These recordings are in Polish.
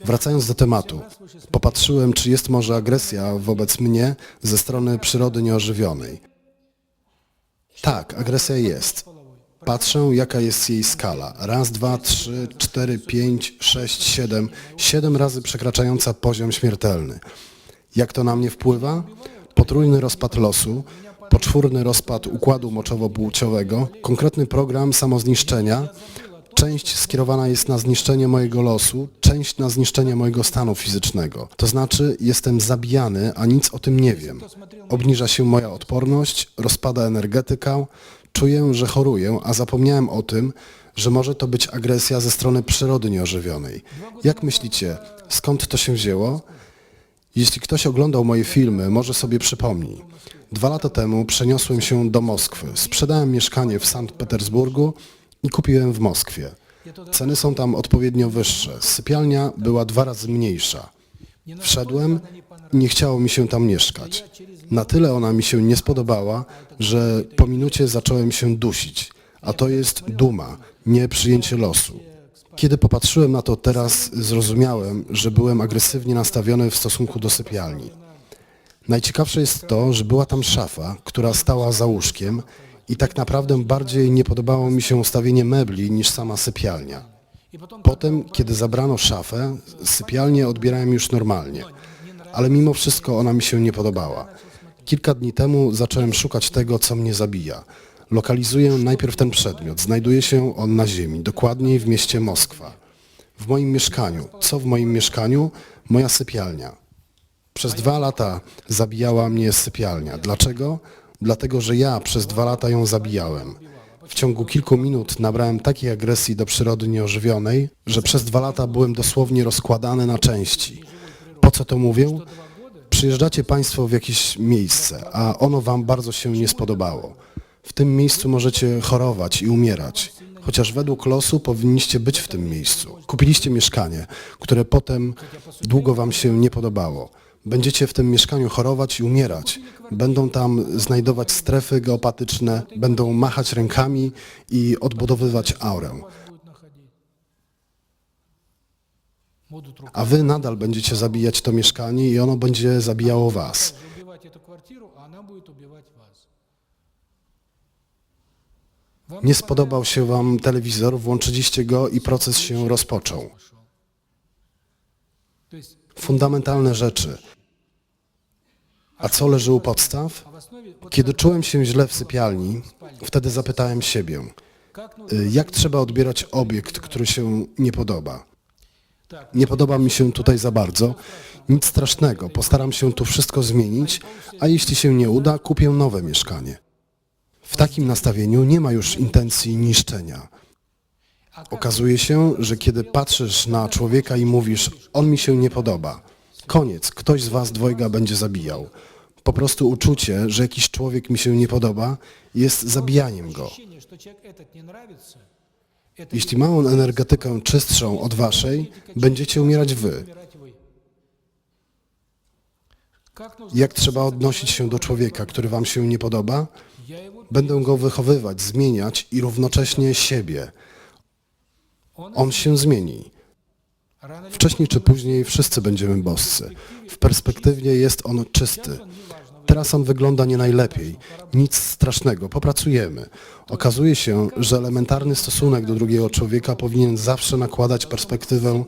Wracając do tematu, popatrzyłem, czy jest może agresja wobec mnie ze strony przyrody nieożywionej. Tak, agresja jest. Patrzę, jaka jest jej skala. Raz, dwa, trzy, cztery, pięć, sześć, siedem. Siedem razy przekraczająca poziom śmiertelny. Jak to na mnie wpływa? Potrójny rozpad losu, poczwórny rozpad układu moczowo-płciowego, konkretny program samozniszczenia, Część skierowana jest na zniszczenie mojego losu, część na zniszczenie mojego stanu fizycznego. To znaczy, jestem zabijany, a nic o tym nie wiem. Obniża się moja odporność, rozpada energetyka, czuję, że choruję, a zapomniałem o tym, że może to być agresja ze strony przyrody nieożywionej. Jak myślicie, skąd to się wzięło? Jeśli ktoś oglądał moje filmy, może sobie przypomni. Dwa lata temu przeniosłem się do Moskwy. Sprzedałem mieszkanie w Sankt Petersburgu i kupiłem w Moskwie. Ceny są tam odpowiednio wyższe. Sypialnia była dwa razy mniejsza. Wszedłem i nie chciało mi się tam mieszkać. Na tyle ona mi się nie spodobała, że po minucie zacząłem się dusić. A to jest duma, nie przyjęcie losu. Kiedy popatrzyłem na to teraz, zrozumiałem, że byłem agresywnie nastawiony w stosunku do sypialni. Najciekawsze jest to, że była tam szafa, która stała za łóżkiem i tak naprawdę bardziej nie podobało mi się ustawienie mebli niż sama sypialnia. Potem, kiedy zabrano szafę, sypialnię odbierałem już normalnie, ale mimo wszystko ona mi się nie podobała. Kilka dni temu zacząłem szukać tego, co mnie zabija. Lokalizuję najpierw ten przedmiot. Znajduje się on na ziemi, dokładniej w mieście Moskwa. W moim mieszkaniu. Co w moim mieszkaniu? Moja sypialnia. Przez dwa lata zabijała mnie sypialnia. Dlaczego? Dlatego, że ja przez dwa lata ją zabijałem. W ciągu kilku minut nabrałem takiej agresji do przyrody nieożywionej, że przez dwa lata byłem dosłownie rozkładany na części. Po co to mówię? Przyjeżdżacie Państwo w jakieś miejsce, a ono Wam bardzo się nie spodobało. W tym miejscu możecie chorować i umierać, chociaż według losu powinniście być w tym miejscu. Kupiliście mieszkanie, które potem długo wam się nie podobało. Będziecie w tym mieszkaniu chorować i umierać. Będą tam znajdować strefy geopatyczne, będą machać rękami i odbudowywać aurę. A wy nadal będziecie zabijać to mieszkanie i ono będzie zabijało was. Nie spodobał się Wam telewizor, włączyliście go i proces się rozpoczął. Fundamentalne rzeczy. A co leży u podstaw? Kiedy czułem się źle w sypialni, wtedy zapytałem siebie, y, jak trzeba odbierać obiekt, który się nie podoba. Nie podoba mi się tutaj za bardzo. Nic strasznego, postaram się tu wszystko zmienić, a jeśli się nie uda, kupię nowe mieszkanie. W takim nastawieniu nie ma już intencji niszczenia. Okazuje się, że kiedy patrzysz na człowieka i mówisz, on mi się nie podoba, koniec, ktoś z was dwojga będzie zabijał. Po prostu uczucie, że jakiś człowiek mi się nie podoba, jest zabijaniem go. Jeśli ma on energetykę czystszą od waszej, będziecie umierać wy. Jak trzeba odnosić się do człowieka, który wam się nie podoba? Będę go wychowywać, zmieniać i równocześnie siebie. On się zmieni. Wcześniej czy później wszyscy będziemy boscy. W perspektywie jest on czysty. Teraz on wygląda nie najlepiej. Nic strasznego, popracujemy. Okazuje się, że elementarny stosunek do drugiego człowieka powinien zawsze nakładać perspektywę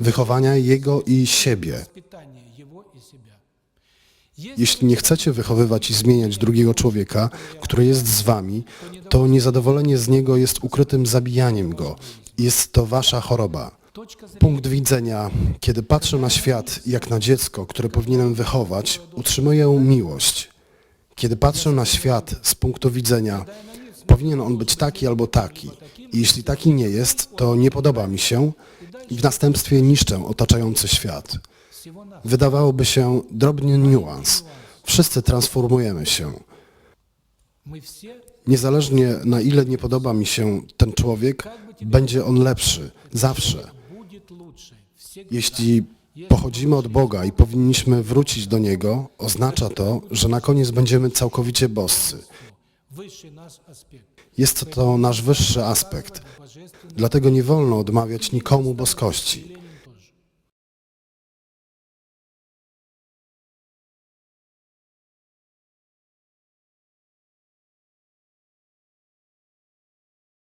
wychowania jego i siebie. Jeśli nie chcecie wychowywać i zmieniać drugiego człowieka, który jest z wami, to niezadowolenie z niego jest ukrytym zabijaniem go. Jest to wasza choroba. Punkt widzenia, kiedy patrzę na świat jak na dziecko, które powinienem wychować, utrzymuję miłość. Kiedy patrzę na świat z punktu widzenia, powinien on być taki albo taki. I jeśli taki nie jest, to nie podoba mi się i w następstwie niszczę otaczający świat. Wydawałoby się drobny niuans. Wszyscy transformujemy się. Niezależnie na ile nie podoba mi się ten człowiek, będzie on lepszy, zawsze. Jeśli pochodzimy od Boga i powinniśmy wrócić do Niego, oznacza to, że na koniec będziemy całkowicie boscy. Jest to nasz wyższy aspekt. Dlatego nie wolno odmawiać nikomu boskości.